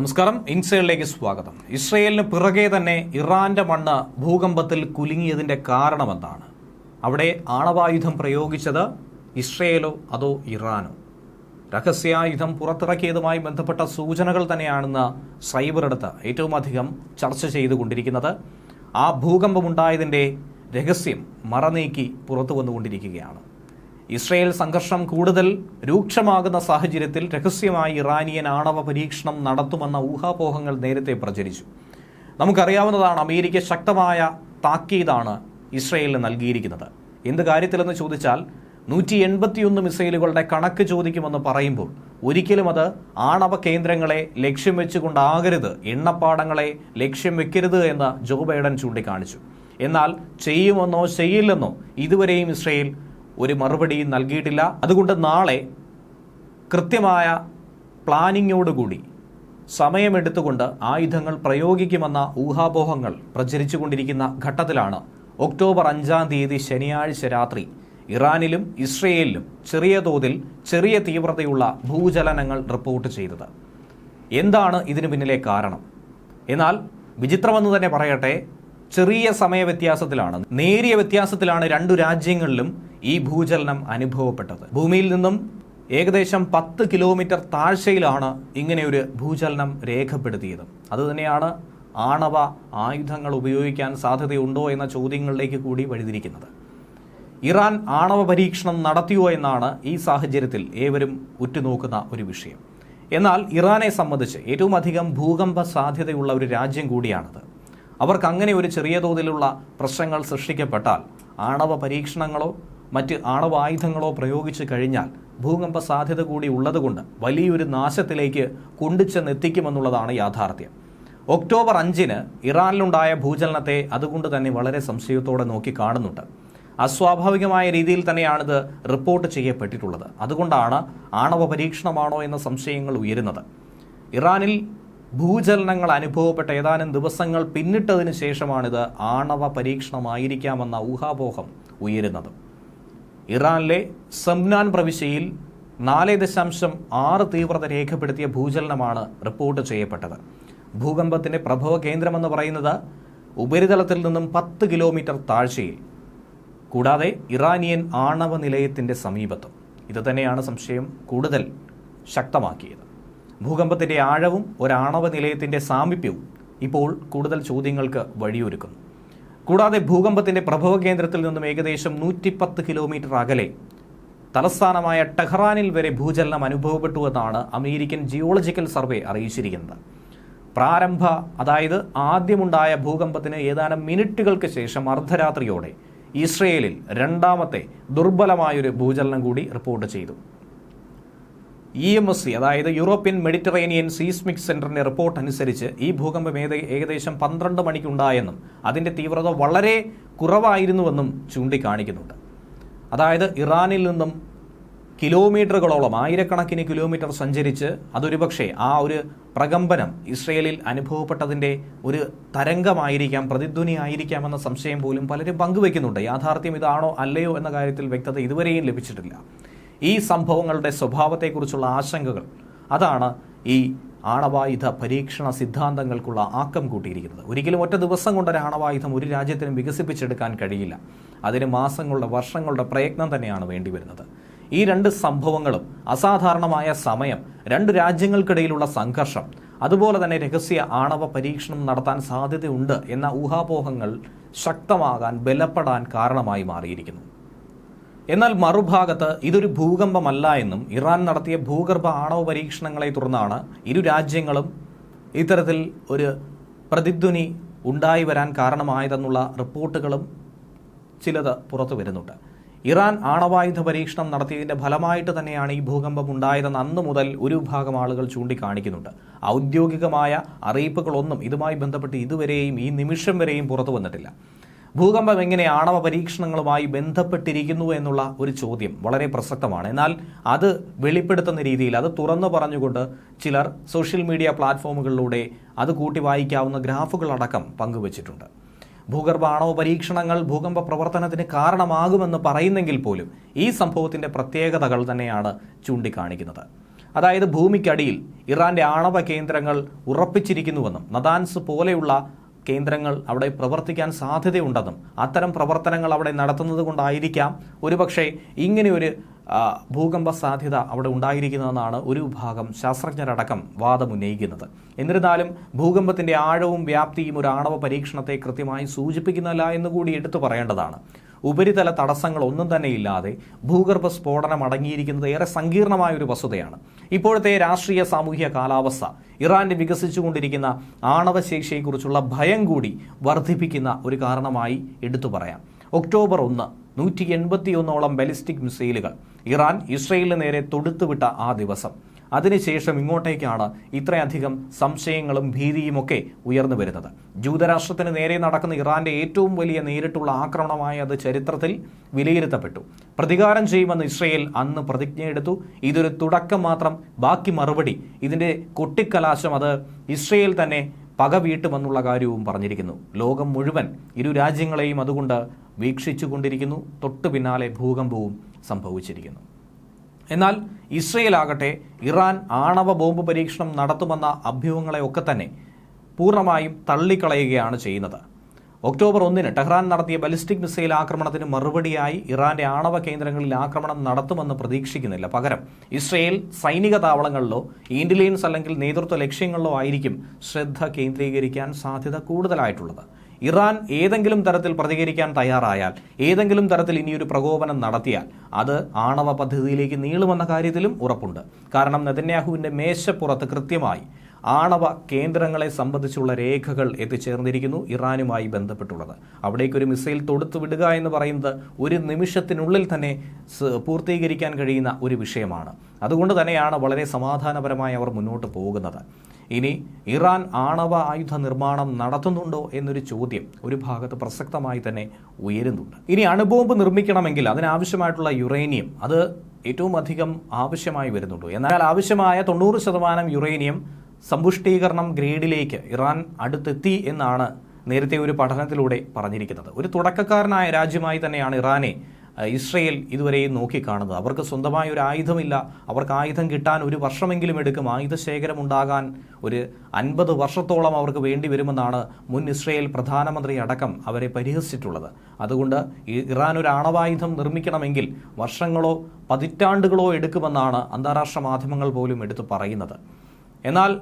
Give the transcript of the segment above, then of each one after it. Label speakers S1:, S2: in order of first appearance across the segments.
S1: നമസ്കാരം. ഇൻസൈഡിലേക്ക് സ്വാഗതം. ഇസ്രയേലിന് പിറകെ തന്നെ ഇറാന്റെ മണ്ണ് ഭൂകമ്പത്തിൽ കുലുങ്ങിയതിന്റെ കാരണമെന്താണ്? അവിടെ ആണവായുധം പ്രയോഗിച്ചത് ഇസ്രയേലോ അതോ ഇറാനോ? രഹസ്യായുധം പുറത്തിറക്കിയതുമായി ബന്ധപ്പെട്ട സൂചനകൾ തന്നെയാണെന്ന് സൈബറെടുത്ത് ഏറ്റവും അധികം ചർച്ച ചെയ്തുകൊണ്ടിരിക്കുന്നത്. ആ ഭൂകമ്പമുണ്ടായതിന്റെ രഹസ്യം മറനീക്കി പുറത്തു വന്നുകൊണ്ടിരിക്കുകയാണ് ഇസ്രയേൽ സംഘർഷം കൂടുതൽ രൂക്ഷമാകുന്ന സാഹചര്യത്തിൽ രഹസ്യമായി ഇറാനിയൻ ആണവ പരീക്ഷണം നടത്തുമെന്ന ഊഹാപോഹങ്ങൾ നേരത്തെ പ്രചരിച്ചു. നമുക്കറിയാവുന്നതാണ് അമേരിക്ക ശക്തമായ താക്കീതാണ് ഇസ്രയേലിന് നൽകിയിരിക്കുന്നത്. എന്ത് കാര്യത്തിലെന്ന് ചോദിച്ചാൽ നൂറ്റി എൺപത്തിയൊന്ന് മിസൈലുകളുടെ കണക്ക് ചോദിക്കുമെന്ന് പറയുമ്പോൾ ഒരിക്കലും അത് ആണവ കേന്ദ്രങ്ങളെ ലക്ഷ്യം വെച്ചുകൊണ്ടാകരുത് എണ്ണപ്പാടങ്ങളെ ലക്ഷ്യം വെക്കരുത് എന്ന് ജോ ബൈഡൻ ചൂണ്ടിക്കാണിച്ചു. എന്നാൽ ചെയ്യുമെന്നോ ചെയ്യില്ലെന്നോ ഇതുവരെയും ഇസ്രയേൽ ഒരു മറുപടി നൽകിയിട്ടില്ല. അതുകൊണ്ട് നാളെ കൃത്യമായ പ്ലാനിങ്ങോടുകൂടി സമയമെടുത്തുകൊണ്ട് ആയുധങ്ങൾ പ്രയോഗിക്കുമെന്ന ഊഹാപോഹങ്ങൾ പ്രചരിച്ചുകൊണ്ടിരിക്കുന്ന ഘട്ടത്തിലാണ് ഒക്ടോബർ അഞ്ചാം തീയതി ശനിയാഴ്ച രാത്രി ഇറാനിലും ഇസ്രയേലിലും ചെറിയ തോതിൽ ചെറിയ തീവ്രതയുള്ള ഭൂചലനങ്ങൾ റിപ്പോർട്ട് ചെയ്തത്. എന്താണ് ഇതിനു പിന്നിലെ കാരണം? എന്നാൽ വിചിത്രമെന്ന് തന്നെ പറയട്ടെ ചെറിയ സമയ വ്യത്യാസത്തിലാണ് നേരിയ വ്യത്യാസത്തിലാണ് രണ്ടു രാജ്യങ്ങളിലും ഈ ഭൂചലനം അനുഭവപ്പെട്ടത്. ഭൂമിയിൽ നിന്നും ഏകദേശം പത്ത് കിലോമീറ്റർ താഴ്ചയിലാണ് ഇങ്ങനെയൊരു ഭൂചലനം രേഖപ്പെടുത്തിയത്. അതുതന്നെയാണ് ആണവ ആയുധങ്ങൾ ഉപയോഗിക്കാൻ സാധ്യതയുണ്ടോ എന്ന ചോദ്യങ്ങളിലേക്ക് കൂടി വഴിതിരിക്കുന്നത്. ഇറാൻ ആണവ പരീക്ഷണം നടത്തിയോ എന്നാണ് ഈ സാഹചര്യത്തിൽ ഏവരും ഉറ്റുനോക്കുന്ന ഒരു വിഷയം. എന്നാൽ ഇറാനെ സംബന്ധിച്ച് ഏറ്റവും അധികം ഭൂകമ്പ സാധ്യതയുള്ള ഒരു രാജ്യം കൂടിയാണത്. അവർക്ക് അങ്ങനെ ഒരു ചെറിയ തോതിലുള്ള പ്രശ്നങ്ങൾ സൃഷ്ടിക്കപ്പെട്ടാൽ ആണവ പരീക്ഷണങ്ങളോ മറ്റ് ആണവായുധങ്ങളോ പ്രയോഗിച്ചു കഴിഞ്ഞാൽ ഭൂകമ്പ സാധ്യത കൂടി ഉള്ളതുകൊണ്ട് വലിയൊരു നാശത്തിലേക്ക് കൊണ്ടുചെന്നെത്തിക്കുമെന്നുള്ളതാണ് യാഥാർത്ഥ്യം. ഒക്ടോബർ അഞ്ചിന് ഇറാനിലുണ്ടായ ഭൂചലനത്തെ അതുകൊണ്ട് തന്നെ വളരെ സംശയത്തോടെ നോക്കി കാണുന്നുണ്ട്. അസ്വാഭാവികമായ രീതിയിൽ തന്നെയാണിത് റിപ്പോർട്ട് ചെയ്യപ്പെട്ടിട്ടുള്ളത്. അതുകൊണ്ടാണ് ആണവ പരീക്ഷണമാണോ എന്ന സംശയങ്ങൾ ഉയരുന്നത്. ഇറാനിൽ ഭൂചലനങ്ങൾ അനുഭവപ്പെട്ട ഏതാനും ദിവസങ്ങൾ പിന്നിട്ടതിന് ശേഷമാണിത് ആണവ പരീക്ഷണമായിരിക്കാമെന്ന ഊഹാപോഹം ഉയരുന്നത്. ഇറാനിലെ സംനാൻ പ്രവിശ്യയിൽ നാല് ദശാംശം ആറ് തീവ്രത രേഖപ്പെടുത്തിയ ഭൂചലനമാണ് റിപ്പോർട്ട് ചെയ്യപ്പെട്ടത്. ഭൂകമ്പത്തിന്റെ പ്രഭവ കേന്ദ്രമെന്ന് പറയുന്നത് ഉപരിതലത്തിൽ നിന്നും പത്ത് കിലോമീറ്റർ താഴ്ചയിൽ. കൂടാതെ ഇറാനിയൻ ആണവ നിലയത്തിന്റെ സമീപത്തും. ഇതുതന്നെയാണ് സംശയം കൂടുതൽ ശക്തമാക്കിയത്. ഭൂകമ്പത്തിന്റെ ആഴവും ഒരാണവ നിലയത്തിന്റെ സാമീപ്യവും ഇപ്പോൾ കൂടുതൽ ചോദ്യങ്ങൾക്ക് വഴിയൊരുക്കുന്നു. കൂടാതെ ഭൂകമ്പത്തിന്റെ പ്രഭവ കേന്ദ്രത്തിൽ നിന്നും ഏകദേശം നൂറ്റിപ്പത്ത് കിലോമീറ്റർ അകലെ. തലസ്ഥാനമായ ടെഹ്റാനിൽ വരെ ഭൂചലനം അനുഭവപ്പെട്ടു എന്നാണ് അമേരിക്കൻ ജിയോളജിക്കൽ സർവേ അറിയിച്ചിരിക്കുന്നത്. പ്രാരംഭ അതായത് ആദ്യമുണ്ടായ ഭൂകമ്പത്തിന് ഏതാനും മിനിറ്റുകൾക്ക് ശേഷം അർദ്ധരാത്രിയോടെ ഇസ്രയേലിൽ രണ്ടാമത്തെ ദുർബലമായൊരു ഭൂചലനം കൂടി റിപ്പോർട്ട് ചെയ്തു. ഇ എം എസ് സി അതായത് യൂറോപ്യൻ മെഡിറ്ററേനിയൻ സീസ്മിക് സെന്ററിന്റെ റിപ്പോർട്ട് അനുസരിച്ച് ഈ ഭൂകമ്പം ഏകദേശം പന്ത്രണ്ട് മണിക്കുണ്ടായെന്നും അതിന്റെ തീവ്രത വളരെ കുറവായിരുന്നുവെന്നും ചൂണ്ടിക്കാണിക്കുന്നുണ്ട്. അതായത് ഇറാനിൽ നിന്നും കിലോമീറ്ററുകളോളം ആയിരക്കണക്കിന് കിലോമീറ്റർ സഞ്ചരിച്ച് അതൊരുപക്ഷെ ആ ഒരു പ്രകമ്പനം ഇസ്രയേലിൽ അനുഭവപ്പെട്ടതിന്റെ ഒരു തരംഗമായിരിക്കാം പ്രതിധ്വനി ആയിരിക്കാം എന്ന സംശയം പോലും പലരും പങ്കുവെക്കുന്നുണ്ട്. യാഥാർത്ഥ്യം ഇതാണോ അല്ലയോ എന്ന കാര്യത്തിൽ വ്യക്തത ഇതുവരെയും ലഭിച്ചിട്ടില്ല. ഈ സംഭവങ്ങളുടെ സ്വഭാവത്തെക്കുറിച്ചുള്ള ആശങ്കകൾ. അതാണ് ഈ ആണവായുധ പരീക്ഷണ സിദ്ധാന്തങ്ങൾക്കുള്ള ആക്കം കൂട്ടിയിരിക്കുന്നത്. ഒരിക്കലും ഒറ്റ ദിവസം കൊണ്ട് ഒരു ആണവായുധം ഒരു രാജ്യത്തിനും വികസിപ്പിച്ചെടുക്കാൻ കഴിയില്ല. അതിന് മാസങ്ങളുടെ വർഷങ്ങളുടെ പ്രയത്നം തന്നെയാണ് വേണ്ടിവരുന്നത് ഈ രണ്ട് സംഭവങ്ങളും അസാധാരണമായ സമയം രണ്ട് രാജ്യങ്ങൾക്കിടയിലുള്ള സംഘർഷം അതുപോലെ തന്നെ രഹസ്യ ആണവ പരീക്ഷണം നടത്താൻ സാധ്യതയുണ്ട് എന്ന ഊഹാപോഹങ്ങൾ ശക്തമാകാൻ ബലപ്പെടാൻ കാരണമായി മാറിയിരിക്കുന്നു. എന്നാൽ മറുഭാഗത്ത് ഇതൊരു ഭൂകമ്പമല്ല എന്നും ഇറാൻ നടത്തിയ ഭൂഗർഭ ആണവ പരീക്ഷണങ്ങളെ തുടർന്നാണ് ഇരു രാജ്യങ്ങളും ഇത്തരത്തിൽ ഒരു പ്രതിധ്വനി ഉണ്ടായി വരാൻ കാരണമായതെന്നുള്ള റിപ്പോർട്ടുകളും ചിലത് പുറത്തു വരുന്നുണ്ട്. ഇറാൻ ആണവായുധ പരീക്ഷണം നടത്തിയതിന്റെ ഫലമായിട്ട് തന്നെയാണ് ഈ ഭൂകമ്പം ഉണ്ടായതെന്ന് അന്ന് മുതൽ ഒരു വിഭാഗം ആളുകൾ ചൂണ്ടിക്കാണിക്കുന്നുണ്ട്. ഔദ്യോഗികമായ അറിയിപ്പുകളൊന്നും ഇതുമായി ബന്ധപ്പെട്ട് ഇതുവരെയും ഈ നിമിഷം വരെയും പുറത്തു വന്നിട്ടില്ല. ഭൂകമ്പം എങ്ങനെ ആണവ പരീക്ഷണങ്ങളുമായി ബന്ധപ്പെട്ടിരിക്കുന്നു എന്നുള്ള ഒരു ചോദ്യം വളരെ പ്രസക്തമാണ്. എന്നാൽ അത് വെളിപ്പെടുത്തുന്ന രീതിയിൽ അത് തുറന്നു പറഞ്ഞുകൊണ്ട് ചിലർ സോഷ്യൽ മീഡിയ പ്ലാറ്റ്ഫോമുകളിലൂടെ അത് കൂട്ടി വായിക്കാവുന്ന ഗ്രാഫുകളടക്കം പങ്കുവച്ചിട്ടുണ്ട്. ഭൂഗർഭ ആണവ പരീക്ഷണങ്ങൾ ഭൂകമ്പ പ്രവർത്തനത്തിന് കാരണമാകുമെന്ന് പറയുന്നെങ്കിൽ പോലും ഈ സംഭവത്തിന്റെ പ്രത്യേകതകൾ തന്നെയാണ് ചൂണ്ടിക്കാണിക്കുന്നത്. അതായത് ഭൂമിക്കടിയിൽ ഇറാന്റെ ആണവ കേന്ദ്രങ്ങൾ ഉറപ്പിച്ചിരിക്കുന്നുവെന്നും നദാൻസ് പോലെയുള്ള കേന്ദ്രങ്ങൾ അവിടെ പ്രവർത്തിക്കാൻ സാധ്യതയുണ്ടെന്നും അത്തരം പ്രവർത്തനങ്ങൾ അവിടെ നടത്തുന്നത് കൊണ്ടായിരിക്കാം ഒരുപക്ഷെ ഇങ്ങനെയൊരു ഭൂകമ്പ സാധ്യത അവിടെ ഉണ്ടായിരിക്കുന്നതെന്നാണ് ഒരു വിഭാഗം ശാസ്ത്രജ്ഞരടക്കം വാദമുന്നയിക്കുന്നത്. എന്നിരുന്നാലും ഭൂകമ്പത്തിന്റെ ആഴവും വ്യാപ്തിയും ഒരു ആണവ പരീക്ഷണത്തെ കൃത്യമായി സൂചിപ്പിക്കുന്നില്ല എന്നുകൂടി എടുത്തു പറയേണ്ടതാണ്. ഉപരിതല തടസ്സങ്ങൾ ഒന്നും തന്നെ ഇല്ലാതെ ഭൂഗർഭ സ്ഫോടനം അടങ്ങിയിരിക്കുന്നത് ഏറെ സങ്കീർണമായ ഒരു വസ്തുതയാണ്. ഇപ്പോഴത്തെ രാഷ്ട്രീയ സാമൂഹ്യ കാലാവസ്ഥ ഇറാന്റെ വികസിച്ചുകൊണ്ടിരിക്കുന്ന ആണവശേഷിയെക്കുറിച്ചുള്ള ഭയം കൂടി വർദ്ധിപ്പിക്കുന്ന ഒരു കാരണമായി എടുത്തു പറയാം. ഒക്ടോബർ ഒന്ന് നൂറ്റി എൺപത്തിയൊന്നോളം ബലിസ്റ്റിക് മിസൈലുകൾ ഇറാൻ ഇസ്രയേലിന് നേരെ തൊടുത്തുവിട്ട ആ ദിവസം. അതിനുശേഷം ഇങ്ങോട്ടേക്കാണ് ഇത്രയധികം സംശയങ്ങളും ഭീതിയുമൊക്കെ ഉയർന്നു വരുന്നത്. ജൂതരാഷ്ട്രത്തിന് നേരെ നടക്കുന്ന ഇറാന്റെ ഏറ്റവും വലിയ നേരിട്ടുള്ള ആക്രമണമായ അത് ചരിത്രത്തിൽ വിലയിരുത്തപ്പെട്ടു. പ്രതികാരം ചെയ്യുമെന്ന് ഇസ്രയേൽ അന്ന് പ്രതിജ്ഞയെടുത്തു. ഇതൊരു തുടക്കം മാത്രം. ബാക്കി മറുപടി ഇതിന്റെ കൊട്ടിക്കലാശം അത് ഇസ്രയേൽ തന്നെ പക വീട്ടുമെന്നുള്ള കാര്യവും പറഞ്ഞിരിക്കുന്നു. ലോകം മുഴുവൻ ഇരു രാജ്യങ്ങളെയും അതുകൊണ്ട് വീക്ഷിച്ചു കൊണ്ടിരിക്കുന്നു തൊട്ടു പിന്നാലെ ഭൂകമ്പവും സംഭവിച്ചിരിക്കുന്നു. എന്നാൽ ഇസ്രയേൽ ആകട്ടെ ഇറാൻ ആണവ ബോംബ് പരീക്ഷണം നടത്തുമെന്ന അഭ്യൂഹങ്ങളെയൊക്കെ തന്നെ പൂർണമായും തള്ളിക്കളയുകയാണ് ചെയ്യുന്നത്. ഒക്ടോബർ ഒന്നിന് ടെഹ്റാൻ നടത്തിയ ബലിസ്റ്റിക് മിസൈൽ ആക്രമണത്തിന് മറുപടിയായി ഇറാന്റെ ആണവ കേന്ദ്രങ്ങളിൽ ആക്രമണം നടത്തുമെന്ന് പ്രതീക്ഷിക്കുന്നില്ല. പകരം ഇസ്രയേൽ സൈനിക താവളങ്ങളിലോ ഇന്റലിജൻസ് അല്ലെങ്കിൽ നേതൃത്വ ലക്ഷ്യങ്ങളിലോ ആയിരിക്കും ശ്രദ്ധ കേന്ദ്രീകരിക്കാൻ സാധ്യത കൂടുതലായിട്ടുള്ളത്. ഇറാൻ ഏതെങ്കിലും തരത്തിൽ പ്രതികരിക്കാൻ തയ്യാറായാൽ ഏതെങ്കിലും തരത്തിൽ ഇനിയൊരു പ്രകോപനം നടത്തിയാൽ അത് ആണവ പദ്ധതിയിലേക്ക് നീളുമെന്ന കാര്യത്തിലും ഉറപ്പുണ്ട്. കാരണം നെതന്യാഹുവിന്റെ മേശപ്പുറത്ത് കൃത്യമായി ആണവ കേന്ദ്രങ്ങളെ സംബന്ധിച്ചുള്ള രേഖകൾ എത്തിച്ചേർന്നിരിക്കുന്നു ഇറാനുമായി ബന്ധപ്പെട്ടുള്ളത്. അവിടേക്ക് ഒരു മിസൈൽ തൊടുത്തു വിടുക എന്ന് പറയുന്നത് ഒരു നിമിഷത്തിനുള്ളിൽ തന്നെ പൂർത്തീകരിക്കാൻ കഴിയുന്ന ഒരു വിഷയമാണ്. അതുകൊണ്ട് തന്നെയാണ് വളരെ സമാധാനപരമായി അവർ മുന്നോട്ട് പോകുന്നത്. ഇനി ഇറാൻ ആണവ ആയുധ നിർമ്മാണം നടത്തുന്നുണ്ടോ എന്നൊരു ചോദ്യം ഒരു ഭാഗത്ത് പ്രസക്തമായി തന്നെ ഉയരുന്നുണ്ട്. ഇനി അണുബോംബ് നിർമ്മിക്കണമെങ്കിൽ അതിനാവശ്യമായിട്ടുള്ള യുറേനിയം അത് ഏറ്റവും അധികം ആവശ്യമായി വരുന്നുണ്ട്. എന്നാൽ ആവശ്യമായ തൊണ്ണൂറ് ശതമാനം യുറേനിയം സമ്പുഷ്ടീകരണം ഗ്രേഡിലേക്ക് ഇറാൻ അടുത്തെത്തി എന്നാണ് നേരത്തെ ഒരു പഠനത്തിലൂടെ പറഞ്ഞിരിക്കുന്നത്. ഒരു തുടക്കക്കാരനായ രാജ്യമായി തന്നെയാണ് ഇറാനെ ഇസ്രയേൽ ഇതുവരെയും നോക്കിക്കാണുന്നത്. അവർക്ക് സ്വന്തമായ ഒരു ആയുധമില്ല. അവർക്ക് ആയുധം കിട്ടാൻ ഒരു വർഷമെങ്കിലും എടുക്കും. ആയുധശേഖരം ഉണ്ടാകാൻ ഒരു അൻപത് വർഷത്തോളം അവർക്ക് വേണ്ടി വരുമെന്നാണ് മുൻ ഇസ്രയേൽ പ്രധാനമന്ത്രി അടക്കം അവരെ പരിഹസിച്ചിട്ടുള്ളത്. അതുകൊണ്ട് ഇറാൻ ഒരു ആണവായുധം നിർമ്മിക്കണമെങ്കിൽ വർഷങ്ങളോ പതിറ്റാണ്ടുകളോ എടുക്കുമെന്നാണ് അന്താരാഷ്ട്ര മാധ്യമങ്ങൾ പോലും എടുത്തു പറയുന്നത്. എന്നാൽ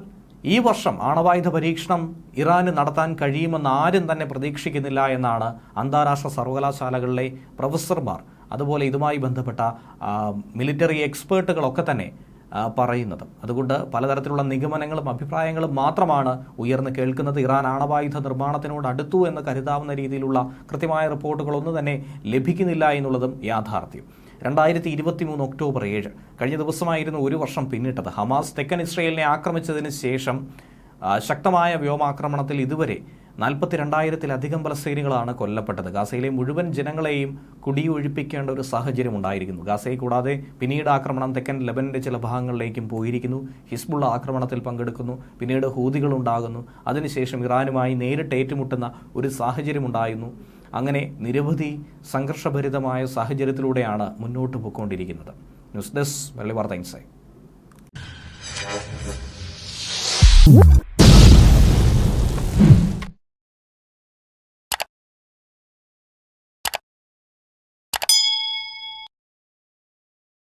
S1: ഈ വർഷം ആണവായുധ പരീക്ഷണം ഇറാന് നടത്താൻ കഴിയുമെന്ന് ആരും തന്നെ പ്രതീക്ഷിക്കുന്നില്ല എന്നാണ് അന്താരാഷ്ട്ര സർവകലാശാലകളിലെ പ്രൊഫസർമാർ. അതുപോലെ ഇതുമായി ബന്ധപ്പെട്ട മിലിറ്ററി എക്സ്പേർട്ടുകളൊക്കെ തന്നെ പറയുന്നത്. അതുകൊണ്ട് പലതരത്തിലുള്ള നിഗമനങ്ങളും അഭിപ്രായങ്ങളും മാത്രമാണ് ഉയർന്നു കേൾക്കുന്നത്. ഇറാൻ ആണവായുധ നിർമ്മാണത്തിനോട് അടുത്തു എന്ന് കരുതാവുന്ന രീതിയിലുള്ള കൃത്യമായ റിപ്പോർട്ടുകളൊന്നും തന്നെ ലഭിക്കുന്നില്ല എന്നുള്ളതും യാഥാർത്ഥ്യം. രണ്ടായിരത്തി ഇരുപത്തി മൂന്ന് ഒക്ടോബർ ഏഴ്. കഴിഞ്ഞ ദിവസമായിരുന്നു ഒരു വർഷം പിന്നിട്ടത്. ഹമാസ് തെക്കൻ ഇസ്രയേലിനെ ആക്രമിച്ചതിന് ശേഷം ശക്തമായ വ്യോമാക്രമണത്തിൽ ഇതുവരെ നാൽപ്പത്തി രണ്ടായിരത്തിലധികം പലസ്തീനികളാണ് കൊല്ലപ്പെട്ടത്. ഗാസയിലെ മുഴുവൻ ജനങ്ങളെയും കുടിയൊഴിപ്പിക്കേണ്ട ഒരു സാഹചര്യം ഉണ്ടായിരിക്കുന്നു. ഗാസയെ കൂടാതെ പിന്നീട് ആക്രമണം തെക്കൻ ലബനിന്റെ ചില ഭാഗങ്ങളിലേക്കും പോയിരിക്കുന്നു. ഹിസ്ബുള്ള ആക്രമണത്തിൽ പങ്കെടുക്കുന്നു. പിന്നീട് ഹൂതികളുണ്ടാകുന്നു. അതിനുശേഷം ഇറാനുമായി നേരിട്ട് ഏറ്റുമുട്ടുന്ന ഒരു സാഹചര്യം ഉണ്ടായിരുന്നു അങ്ങനെ നിരവധി സംഘർഷഭരിതമായ സാഹചര്യത്തിലൂടെയാണ് മുന്നോട്ട് പോയിക്കൊണ്ടിരിക്കുന്നത്. ന്യൂസ് ഡെസ്ക് വെള്ളി വാർത്ത ഇൻസൈറ്റ്